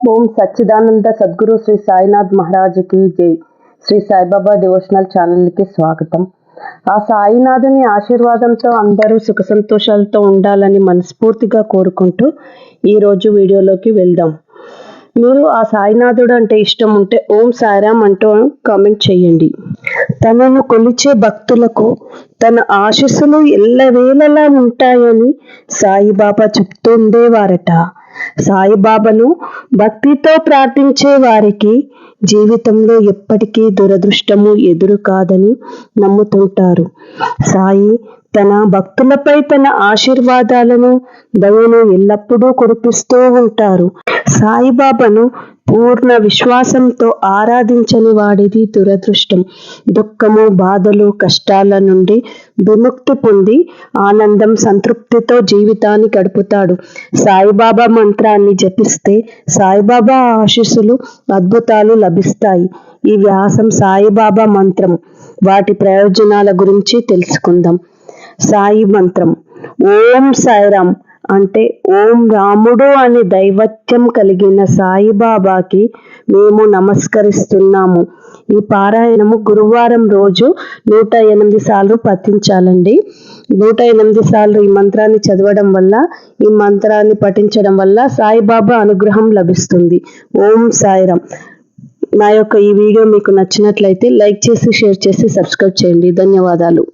ఓం సచ్చిదానంద సద్గురు శ్రీ సాయినాథ్ మహారాజుకి జై. శ్రీ సాయిబాబా డివోషనల్ ఛానల్కి స్వాగతం. ఆ సాయినాథుని ఆశీర్వాదంతో అందరూ సుఖ సంతోషాలతో ఉండాలని మనస్ఫూర్తిగా కోరుకుంటూ ఈరోజు వీడియోలోకి వెళ్దాం. మీరు ఆ సాయినాథుడు అంటే ఇష్టం ఉంటే ఓం సాయిరామ్ అంటూ కామెంట్ చేయండి. తనను కొలిచే భక్తులకు తన ఆశీస్సులు ఎల్లవేళలా ఉంటాయని సాయిబాబా చెప్తుండేవారట. సాయిబాబాను భక్తితో ప్రార్థించే వారికి జీవితంలో ఎప్పటికీ దురదృష్టము ఎదురు కాదని నమ్ముతుంటారు. సాయి తన భక్తులపై తన ఆశీర్వాదాలను దయను ఎల్లప్పుడూ కురిపిస్తూ ఉంటారు. సాయిబాబాను పూర్ణ విశ్వాసంతో ఆరాధించని వాడిది దురదృష్టం. దుఃఖము బాధలు కష్టాల నుండి విముక్తి పొంది ఆనందం సంతృప్తితో జీవితాన్ని గడుపుతాడు. సాయిబాబా మంత్రాన్ని జపిస్తే సాయిబాబా ఆశీస్సులు అద్భుతాలు లభిస్తాయి. ఈ వ్యాసం సాయిబాబా మంత్రం. వాటి ప్రయోజనాల గురించి తెలుసుకుందాం. సాయి మంత్రం. ఓం సాయిరామ్ అంటే ఓం రాముడు అనే దైవత్యం కలిగిన సాయిబాబాకి మేము నమస్కరిస్తున్నాము. ఈ పారాయణము గురువారం రోజు నూట ఎనిమిది సార్లు పఠించాలండి. నూట ఎనిమిది సార్లు ఈ మంత్రాన్ని చదవడం వల్ల ఈ మంత్రాన్ని పఠించడం వల్ల సాయిబాబా అనుగ్రహం లభిస్తుంది. ఓం సాయిరామ్ నా యొక్క ఈ వీడియో మీకు నచ్చినట్లయితే లైక్ చేసి షేర్ చేసి సబ్స్క్రైబ్ చేయండి. ధన్యవాదాలు.